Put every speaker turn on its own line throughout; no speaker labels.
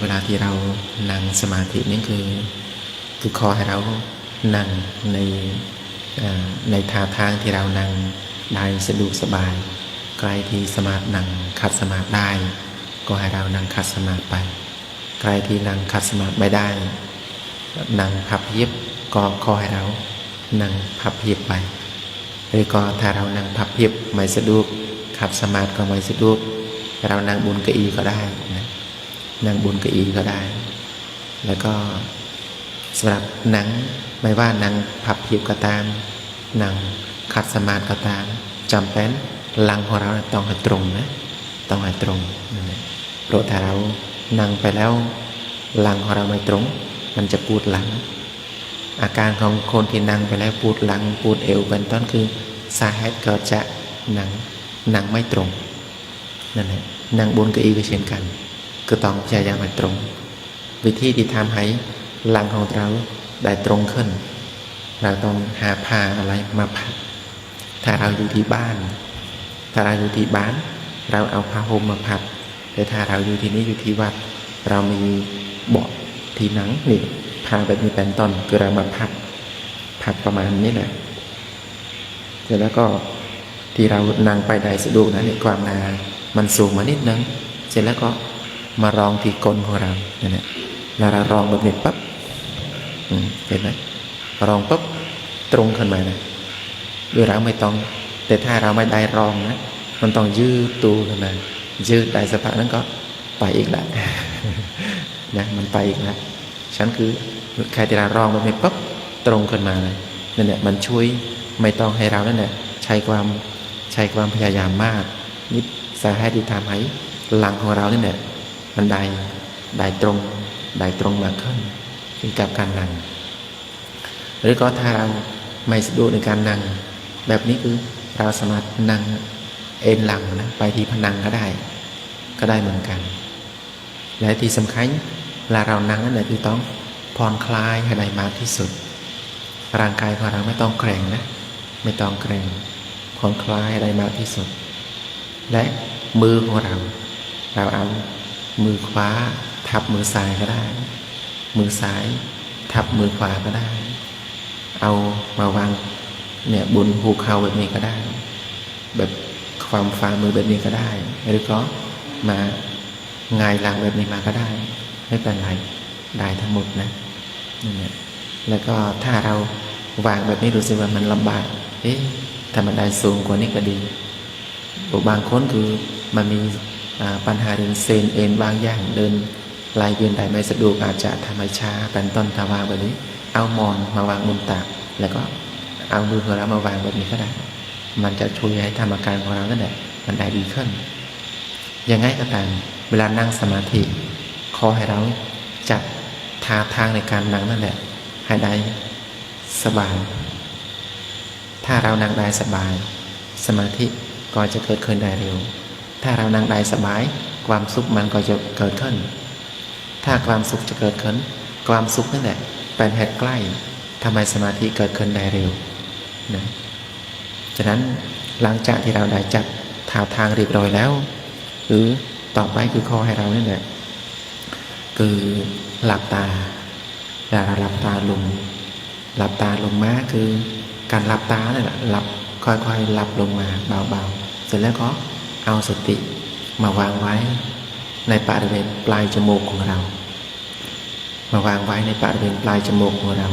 เวลาที่เรานั่งสมาธินี่คือคือขอให้เรานั่งในในท่าทางที่เรานั่งได้สะดวกสบาย ใครที่สมาธินั่งขัดสมาธิได้ ก็ให้เรานั่งขัดสมาธิไป ใครที่นั่งขัดสมาธิไม่ได้ นั่งพับเพียบก็ขอให้เรานั่งพับเพียบไปหรือก็ถ้าเรานั่งพับเพียบไม่สะดวกขัดสมาธิก็ไม่สะดวกเรานั่งบนเก้าอี้ก็ได้นะ นั่งบนเก้าอี้ก็ได้ แล้วก็สำหรับหนังไม่ว่าหนังพับเพียบก็ตามหนังขัดสมาธิก็ตามจำเป็นหลังของเราต้องให้ตรงนะต้องให้ตรงเพราะถ้าเรานั่งไปแล้วหลังของเราไม่ตรง มันจะปวดหลัง อาการของคนที่นั่งไปแล้วปวดหลังปวดเอวเป็นต้นคือสาเหตุเกิดจากหนังหนังไม่ตรงนั่นแหละนั่งบนเก้าอี้ก็เช่นกัน ก็ต้องพยายามให้ตรงวิธีที่ทำให้หลังของเราได้ตรงขึ้น เราต้องหาผ้าอะไรมาพัดถ้าเราอยู่ที่บ้าน ถ้าเราอยู่ที่บ้าน เราเอาผ้าห่มมาพัดแต่ถ้าเราอยู่ที่นี่อยู่ที่วัด เรามีเบาะที่หนังนี่ผ้าแบบนี้เป็นต้นคือเรามาพัดพัดประมาณนี้แหละเสร็จแล้วก็ที่เรานั่งไปได้สะดวกนะในความนามันสูงมานิดนึง เสร็จแล้วก็ มารองที่ก้นของเราเนี่ยนะแล้วเรารองแบบนี้ปั๊บเห็นไหมรองปั๊บตรงขึ้นมานะด้วยเราไม่ต้อง แต่ถ้าเราไม่ได้รองนะมันต้องยืดตัวขึ้นมายืดได้สักพักนั้นก็ไปอีกแล้วนะมันไปอีกแล้วฉันคือใครที่เรารองแบบนี้ปั๊บตรงขึ้นมาเลยนั่นแหละมันช่วยไม่ต้องให้เรานั่นแหละใช้ความใช้ความพยายามมากนิดสาเหตุที่ทำให้หลังของเราเนี่ยแหละ มันได้ได้ตรงได้ตรงมากขึ้นเกี่ยวกับการนั่ง หรือก็ถ้าเราไม่สะดวกในการนั่ง แบบนี้คือเราสามารถนั่งเอ็นหลังนะไปที่ผนังก็ได้ ก็ได้เหมือนกัน และที่สำคัญเวลาเรานั่งนั่นแหละคือต้องผ่อนคลายให้ได้มากที่สุด ร่างกายของเราไม่ต้องเกร็งนะ ไม่ต้องเกร็งผ่อนคลายให้ได้มากที่สุด และมือของเรา เราเอา มือขวาทับมือซ้ายก็ได้ มือซ้าย ทับมือขวาก็ได้ เอามาวางเนี่ยบนภูเขาแบบนี้ก็ได้ แบบความฝ่ามือแบบนี้ก็ได้ หรือก็มาหงายหลังแบบนี้มาก็ได้ ไม่เป็นไรได้ทั้งหมดนะนั่นแหละแล้วก็ถ้าเราวางแบบนี้รู้สึกว่ามันลำบาก เอ๊ะถ้ามันได้สูงกว่านี้ก็ดีบางคนคือมันมี ปัญหาเรื่องเซนเอ็นบางอย่างเดินลายเวียนใดไม่สะดวกอาจจะทำให้ช้าเป็นต้นทาวางแบบนี้ เอามอนมาวางบนตักแล้วก็เอามือของเรามาวางแบบนี้ก็ได้ มันจะช่วยให้ธรรมอาการของเรานั่นแหละมันได้ดีขึ้นยังไงก็ตามเวลานั่งสมาธิขอให้เราจัดท่าทางในการนั่งนั่นแหละให้ได้สบาย ถ้าเรานั่งได้สบาย สมาธิก็จะเกิดขึ้นได้เร็ว ถ้าเรานั่งได้สบาย ความสุขมันก็จะเกิดขึ้น ถ้าความสุขจะเกิดขึ้น ความสุขนั่นแหละเป็นเหตุใกล้ทำให้สมาธิเกิดขึ้นได้เร็วนะฉะนั้นหลังจากที่เราได้จัดท่าทางเรียบร้อยแล้ว หรือต่อไปคือขอให้เราเนี่ยแหละคือหลับตาอย่าหลับตาลงหลับตาลงมาคือการหลับตาเนี่ยแหละหลับค่อยๆหลับลงมาเบาๆ เสร็จแล้วก็ เอาสติมาวางไว้ในบริเวณปลายจมูกของเรา มาวางไว้ในบริเวณปลายจมูกของเรา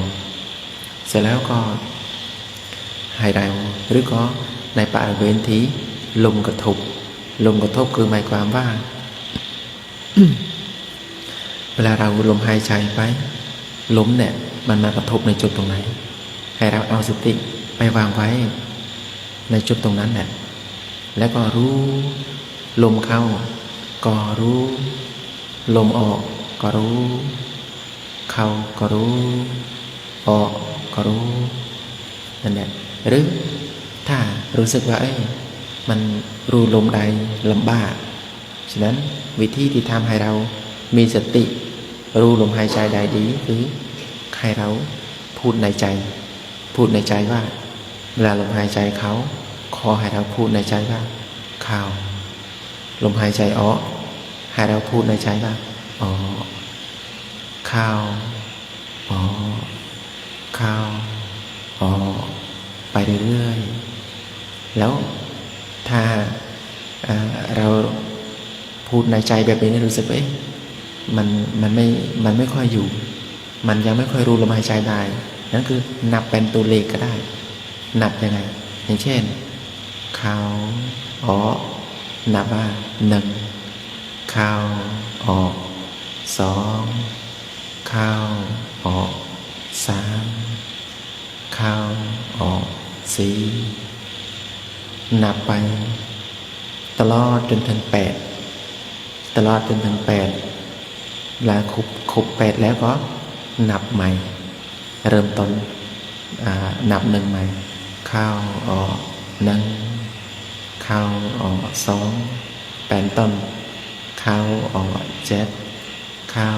เสร็จแล้วก็ให้เราหรือก็ในบริเวณที่ลมกระทบ ลมกระทบคือหมายความว่า เวลาเราลมหายใจไปลมเนี่ยมันมากระทบในจุดตรงไหน ให้เราเอาสติไปวางไว้ในจุดตรงนั้นแหละ แล้วก็รู้ ลมเข้า ก็รู้ ลมออก ก็รู้ เข้าก็รู้ ออกก็รู้นั่นแหละหรือถ้ารู้สึกว่าเอ้ยมันรู้ลมใดลำบาก ฉะนั้นวิธีที่ทำให้เรามีสติ รู้ลมหายใจได้ดีคือให้เราพูดในใจ พูดในใจว่าเวลาลมหายใจเขา อให้เราพูดในใจว่าข้าวลมหายใจออกให้เราพูดในใจว่าอ๋อข้าออกเข้าวอ๋อไปเรื่อยๆแล้วถ้าเราพูดในใจแบบนี้รู้สึกว่าเอ๊ะมันมันไม่มันไม่ค่อยอยู่ มันยังไม่ค่อยรู้ลมหายใจได้นั่นคือนับเป็นตัวเลขก็ได้ นับยังไง อย่างเช่น เข้าออกนับว่าหนึ่งเข้าออกสองเข้าออกสามเข้าออกสี่นับไป ตลอดจนถึงแปดตลอดจนถึงแปดเวลาครบครบแปดแล้วก็นับใหม่ เริ่มต้นนับหนึ่งใหม่ เข้าออกหนึ่ง ข้าออกสองแปดต้นเข้าออกเจ็ดเข้า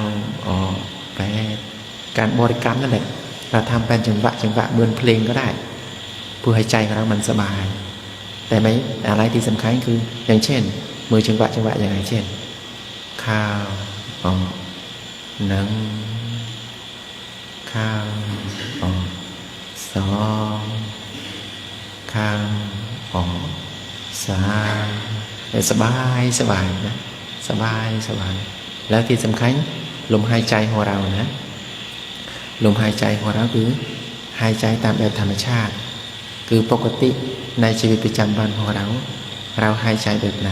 ออกแปดการบริกรรมนั่นแหละเราทำเป็นจังหวะจังหวะเหมือนเพลงก็ได้เพื่อให้ใจของเรามันสบาย แต่ไม่อะไรที่สำคัญคืออย่างเช่น มือจังหวะจังหวะอย่างไรเช่น ข้าวออกหนึ่งข้าวออกสองข้าวออก สามแต่สบายสบายนะสบายสบาย แล้วที่สำคัญลมหายใจของเรานะ ลมหายใจของเราคือหายใจตามแบบธรรมชาติ คือปกติในชีวิตประจำวันของเรา เราหายใจแบบไหน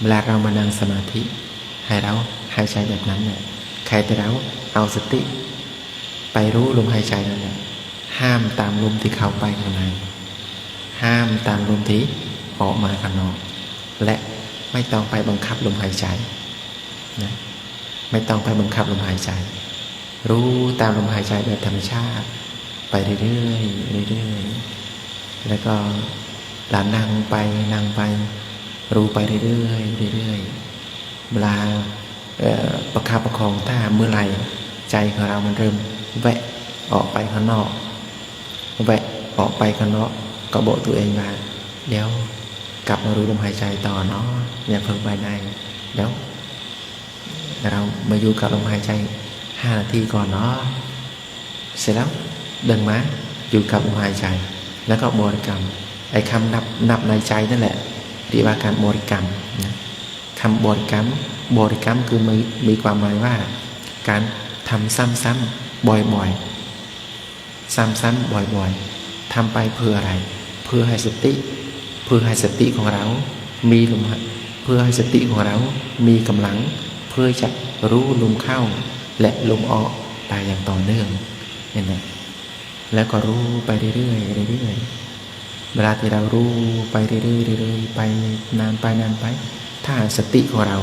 เวลาเรามานั่งสมาธิ ให้เราหายใจแบบนั้นเนี่ยใครแต่เราเอาสติ ไปรู้ลมหายใจนั่นแหละห้ามตามลมที่เข้าไปข้างในห้ามตามลมที่ ออกมาข้างนอก และไม่ต้องไปบังคับลมหายใจนะไม่ต้องไปบังคับลมหายใจ รู้ตามลมหายใจแบบธรรมชาติ ไปเรื่อยๆเรื่อยๆแล้วก็หลานนั่งไปนั่งไป รู้ไปเรื่อยๆเรื่อยๆเวลาประคับประคองถ้าเมื่อไหร่ใจของเรามันเริ่มแวะออกไปข้างนอกแวะออกไปข้างนอกก็บอกตัวเองว่าเดี๋ยว กลับมารู้ลมหายใจต่อเนาะอย่าเพิ่งไปในเดี๋ยวเรามาอยู่กับลมหายใจห้านาทีก่อนเนาะเสร็จแล้วเดินมาอยู่กับลมหายใจ แล้วก็บริกรรมไอ้คำนับนับในใจนั่นแหละเรียกว่าการบริกรรมนะคำบริกรรมบริกรรมคือมีมีความหมายว่า การทำซ้ำๆบ่อยๆซ้ำๆบ่อยๆทำไปเพื่ออะไร เพื่อให้สติ เพื่อให้สติของเรา มีลมหายเพื่อให้สติของเรา มีกำลัง เพื่อจะรู้ลมเข้า และลมออกไปอย่างต่อเนื่องเห็นไหมแล้วก็รู้ไปเรื่อยๆเรื่อยๆเวลาที่เรารู้ไปเรื่อยๆเรื่อยๆไปนานไปนานไป ถ้าสติของเรา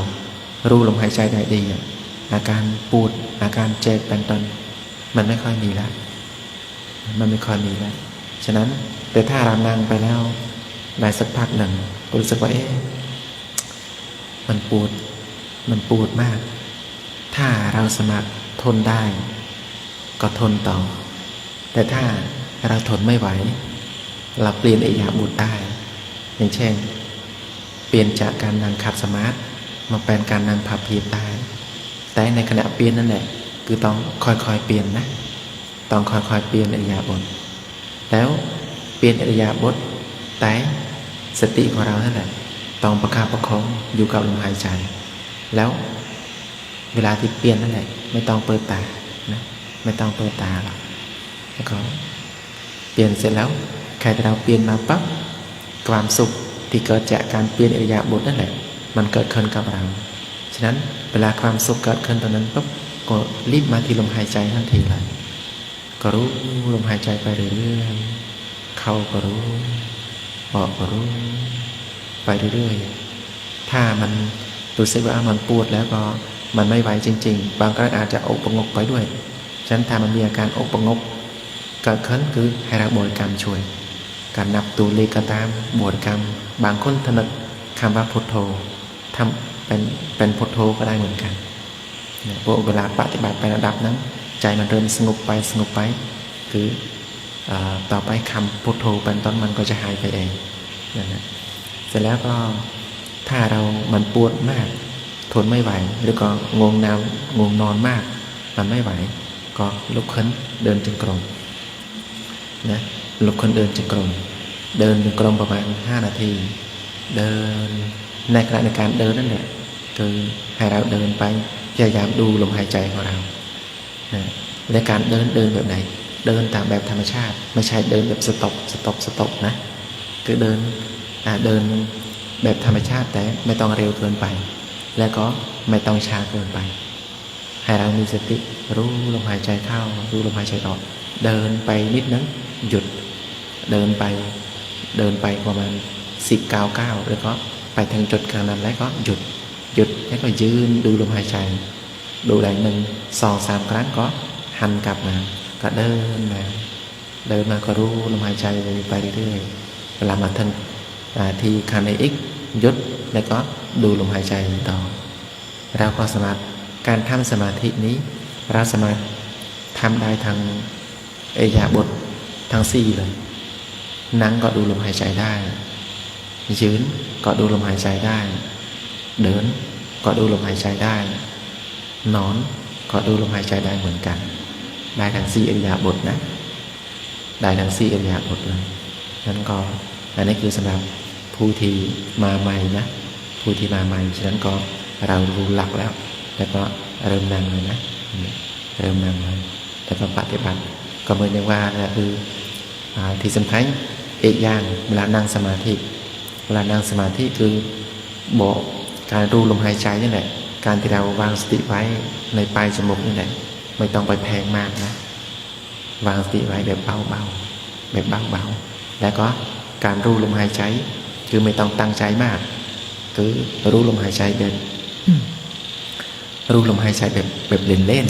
รู้ลมหายใจได้ดีอะอาการปวดอาการเจ็บเป็นต้นมันไม่ค่อยมีแล้วมันไม่ค่อยมีแล้ว ฉะนั้นแต่ถ้าเรานั่งไปแล้ว ได้สักพักหนึ่งก็รู้สึกว่าเอ๊ะมันปวดมันปวดมาก ถ้าเราสมัครทนได้ ก็ทนต่อ แต่ถ้าเราทนไม่ไหว เราเปลี่ยนอิริยาบถได้ อย่างเช่น เปลี่ยนจากการนั่งขัดสมาธิมาเป็นการนั่งพับเพียบได้ แต่ในขณะเปลี่ยนนั่นแหละคือต้องค่อยๆเปลี่ยนนะ ต้องค่อยๆเปลี่ยนอิริยาบถแล้วเปลี่ยนอิริยาบถแต่ สติของเรานั่นแหละต้องประคับประคองอยู่กับลมหายใจ แล้วเวลาที่เปลี่ยนนั่นแหละไม่ต้องเปิดตานะไม่ต้องเปิดตาหรอกแล้วก็เปลี่ยนเสร็จแล้วใครแต่เราเปลี่ยนมาปั๊บความสุขที่เกิดจากการเปลี่ยนอริยาบถนั่นแหละ มันเกิดขึ้นกับเรา ฉะนั้นเวลาความสุขเกิดขึ้นตอนนั้นปั๊บก็รีบมาที่ลมหายใจทันทีเลยก็รู้ลมหายใจไปเรื่อยๆเข้าก็รู้ ออกก็รู้ไปเรื่อยๆ ถ้ามันรู้สึกว่ามันปวดแล้วก็มันไม่ไหวจริง ๆ บางครั้งอาจจะอกประงกไปด้วย ฉะนั้นถ้ามันมีอาการอกประงกเกิดขึ้นคือให้เราบริกรรมช่วย การนับตัวเลขก็ตามบริกรรม บางคนถนัดคำว่าพุทโธทำเป็นเป็นพุทโธก็ได้เหมือนกันเนี่ยพวกเวลาปฏิบัติไประดับนั้น ใจมันเริ่มสงบไปสงบไป คือ ต่อไปคำพุทโธเป็นต้นมันก็จะหายไปเองนั่นะเสร็จแล้วก็ถ้าเรามันปวดมาก ทนไม่ไหว หรือก็งงนาวงงนอนมาก มันไม่ไหว ก็ลุกขึ้นเดินจงกรมนะลุกขึ้นเดินจงกรมเดินจงกรมประมาณ 5 นาที เดินในขณะในการเดินนั่นแหละคือให้เราเดินไปพยายามดูลมหายใจของเรานะในการเดินเดินแบบไหน เดินตามแบบธรรมชาติ ไม่ใช่เดินแบบสต็อปสต็อปสต็อปนะคือเดินเดินแบบธรรมชาติแต่ไม่ต้องเร็วเกินไป แล้วก็ไม่ต้องช้าเกินไป ให้เรามีสติรู้ลมหายใจเข้า รู้ลมหายใจออก เดินไปนิดนึงหยุดเดินไปเดินไปประมาณสิบเก้าเก้าแล้วก็ไปทางจุดกลางนั้นแล้วก็หยุดหยุดแล้วก็ยืนดูลมหายใจ ดูได้หนึ่งสองสามครั้งก็หันกลับมา ก็เดินมาเดินมาก็รู้ลมหายใจไปเรื่อยๆเวลามาทันอ่าที่คันในอีกยุดแล้วก็ดูลมหายใจต่อเราก็สามารถการทำสมาธินี้เราสามารถทำได้ทางเอยาบททั้งสี่เลย นั่งก็ดูลมหายใจได้ ยืนก็ดูลมหายใจได้ เดินก็ดูลมหายใจได้ นอนก็ดูลมหายใจได้เหมือนกัน ได้ทั้งสี่อริยาบทนะได้ทั้งสี่อริยาบทเลยนั้นก็อันนี้คือสำหรับผู้ที่มาใหม่นะผู้ที่มาใหม่ฉะนั้นก็เรารู้หลักแล้ว แล้วก็เริ่มนั่งเลยนะเริ่มนั่งเลยแล้วก็ปฏิบัติ ก็เหมือนอย่างว่าแหละคืออที่สำคัญอีกอย่างเวลานั่งสมาธิ เวลานั่งสมาธิคือบอกการรู้ลมหายใจนี่แหละการที่เราวางสติไว้ในปลายจมูกนี่แหละ ไม่ต้องไปแพงมากนะ วางสติไว้แบบเบาๆแบบเบาๆแล้วก็การรู้ลมหายใจ คือไม่ต้องตั้งใจมาก คือรู้ลมหายใจแบบรู้ลมหายใจแบบแบบเล่นเล่น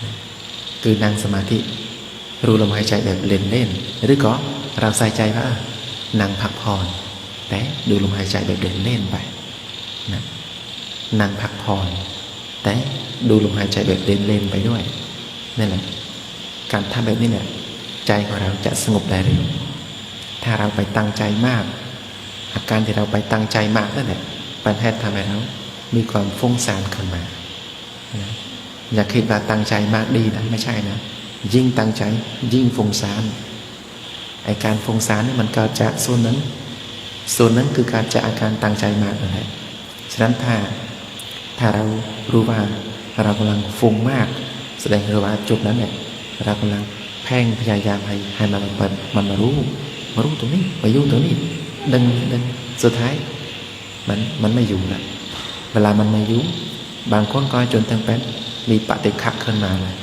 ๆคือนั่งสมาธิ รู้ลมหายใจแบบเล่นเล่นๆหรือก็เราใส่ใจว่านั่งพักผ่อนแต่ดูลมหายใจแบบเล่นเล่นๆไปนะนั่งพักผ่อน แต่ดูลมหายใจแบบเล่นเล่นๆไปด้วยนั่นแหละการทำแบบนี้เนี่ยใจของเราจะสงบได้เร็วถ้าเราไปตั้งใจมาก อาการที่เราไปตั้งใจมากนั่นแหละปัญหาทำให้เรามีความฟุ้งซ่านขึ้นมานะอย่าคิดว่าตั้งใจมากดีนะไม่ใช่นะ ยิ่งตั้งใจยิ่งฟุ้งซ่านไอการฟุ้งซ่านนี่มันเกิดจากส่วนนั้น ส่วนนั้นคือการจะอาการตั้งใจมากนั่นแหละฉะนั้นถ้า ถ้าเรารู้ว่าเรากำลังฟุ้งมาก แสดงให้รู้ว่าจุดนั้นเนี่ยเรากำลังเพ่งพยายามให้ให้มันมันมันมารู้ มารู้ตรงนี้มาอยู่ตรงนี้ดึงดึงสุดท้าย มันมันไม่อยู่ละเวลามันไม่อยู่บางคนก็จนทั้งเป็นมีปฏิฆะขึ้นมาเลย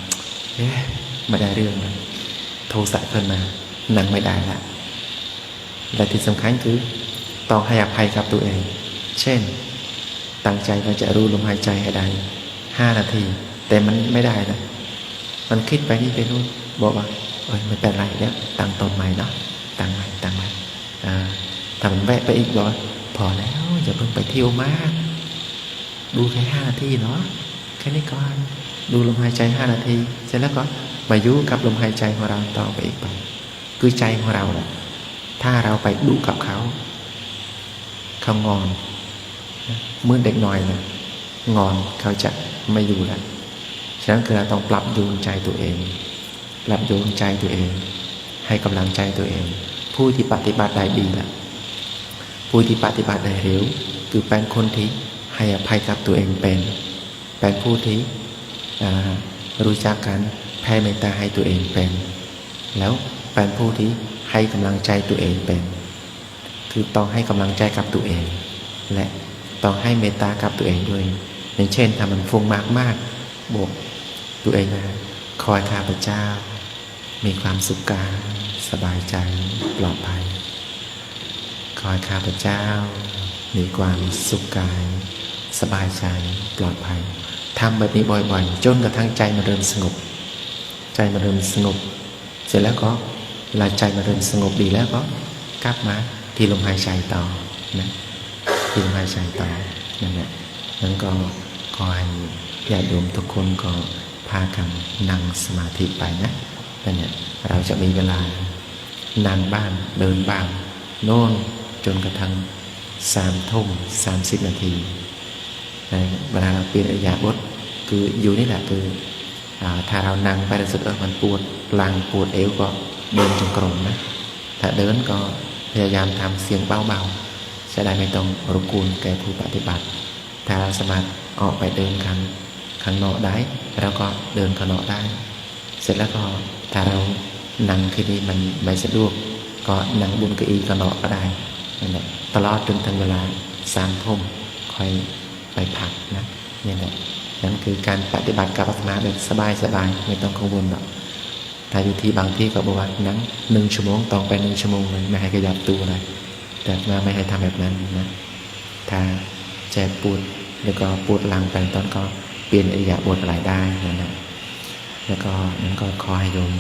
เอ๊ะไม่ได้เรื่องเลยโทสะขึ้นมานั่งไม่ได้ละและที่สำคัญคือต้องให้อภัยกับตัวเอง เช่น ตั้งใจว่าจะรู้ลมหายใจให้ได้ห้านาที แต่มันไม่ได้นะ มันคิดไปนี่ไปนู่นบอกว่าเอ้ยไม่เป็นไรแล้วตั้งต้นใหม่เนาะตั้งใหม่ตั้งใหม่อ่าถ้ามันแวะไปอีกบอกว่าพอแล้วอย่าเพิ่งไปเที่ยวมาก ดูแค่ห้านาทีเนาะแค่นี้ก่อนดูลมหายใจห้านาที เสร็จแล้วก็มายุกับลมหายใจของเราต่อไปอีกไป คือใจของเราแหละถ้าเราไปดูกับเขาเขางอน เมื่อเด็กน้อยนะงอนเขาจะไม่อยู่แล้วฉะนั้นคือเราต้องปรับจูนใจตัวเอง ปรับจูนใจตัวเอง ให้กำลังใจตัวเอง ผู้ที่ปฏิบัติได้ดีแหละผู้ที่ปฏิบัติได้เร็วคือเป็นคนที่ให้อภัยกับตัวเองเป็นเป็นผู้ที่รู้จักการแผ่เมตตาให้ตัวเองเป็น แล้วเป็นผู้ที่ให้กำลังใจตัวเองเป็น คือต้องให้กำลังใจกับตัวเอง และ ต้องให้เมตตากับตัวเองด้วยอย่างเช่นถ้ามันฟุ้งมากมากบอกตัวเองนะคอยข้าพเจ้า มีความสุขกายสบายใจปลอดภัยคอยข้าพเจ้า มีความสุขกาย สบายใจปลอดภัยทำแบบนี้บ่อยๆจนกระทั่งใจมันเริ่มสงบ ใจมันเริ่มสงบ เสร็จแล้วก็เวลาใจมันเริ่มสงบดีแล้วก็กลับมาที่ลมหายใจต่อนะ ที่ลมายใจต่อนั่นแหละนั้นก็ขอให้ญาติโยมทุกคนก็พากันนั่งสมาธิไปนะนั่นเนี่ยเราจะมีเวลานั่งบ้างเดินบ้างโน่นจนกระทั่งสามทุ่มสามสิบนาทีเวลาเราเปลี่ยนอิริยาบถคืออยู่นี่แหละคืออถ้าเรานั่งไปสึกว่ามันปวดหลังปวดเอวก็เดินจงกรมนะ ถ้าเดินก็พยายามทำเสียงเบาๆ จะได้ไม่ต้องรบกวนแก่ผู้ปฏิบัติ ถ้าเราสามารถออกไปเดินข้างข้างนอกได้เราก็เดินข้างนอกได้ เสร็จแล้วก็ถ้าเรานั่งคืนนี้มันไม่สะดวก ก็นั่งบนเก้าอี้ข้างนอกก็ได้นั่นแหละตลอดจนถึงเวลาสามทุ่มค่อยไปพักนะนี่แหละนั่นคือการปฏิบัติกับปัสนาแบบสบายๆไม่ต้องกังวลหรอกถ้าอยู่ที่บางที่ก็บอกว่านั่งหนึ่งชั่วโมงต้องไปหนึ่งชั่วโมงเลยไม่ให้ขยับตัวเลย แต่มาไม่ให้ทำแบบนั้นนะถ้าเจ็ปวดแล้วก็ปวดหลังไปตอนก็เปลี่ยนอิยาบถอะไรได้นั่นะแล้วก็นั้นก็ขอให้โยม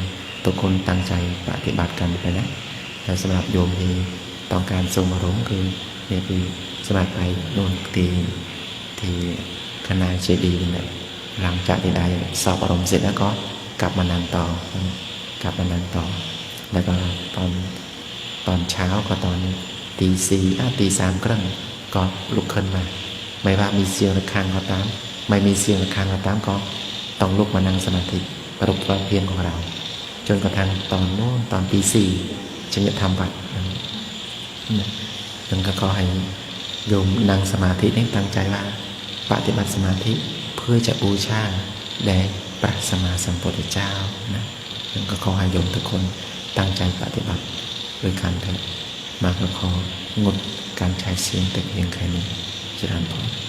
ทุกคนตั้งใจปฏิบัติกันไปนะแต่สำหรับโยมที่ต้องการทรงอารมณ์คือเนี่ยคือสมัครไปโน่นที่ที่คณะเจดีย์นี่แหละหลังจากที่ได้สอบอารมณ์เสร็จแล้วก็กลับมานั่งต่อ กลับมานั่งต่อ แล้วก็ตอนตอนเช้าก็ตอน ตีสี่ตีสามครึ่งก็ลุกขึ้นมา ไม่ว่ามีเสียงระฆังก็ตาม ไม่มีเสียงระฆังก็ตามก็ต้องลุกมานั่งสมาธิปรุปความเพียรของเรา จนกระทั่งตอนโน้นตอนตีสี่จึงจะทำบัตรนะจึงก็ขอให้โยมนั่งสมาธิให้ตั้งใจว่า ปฏิบัติสมาธิเพื่อจะบูชาแด่พระสมมาสัมพุทธเจ้านะจึงก็ขอให้โยมทุกคนตั้งใจปฏิบัติโดยการเถิด มาก็ของดการใช้เสียงแต่เพียงแค่นี้เจรันพร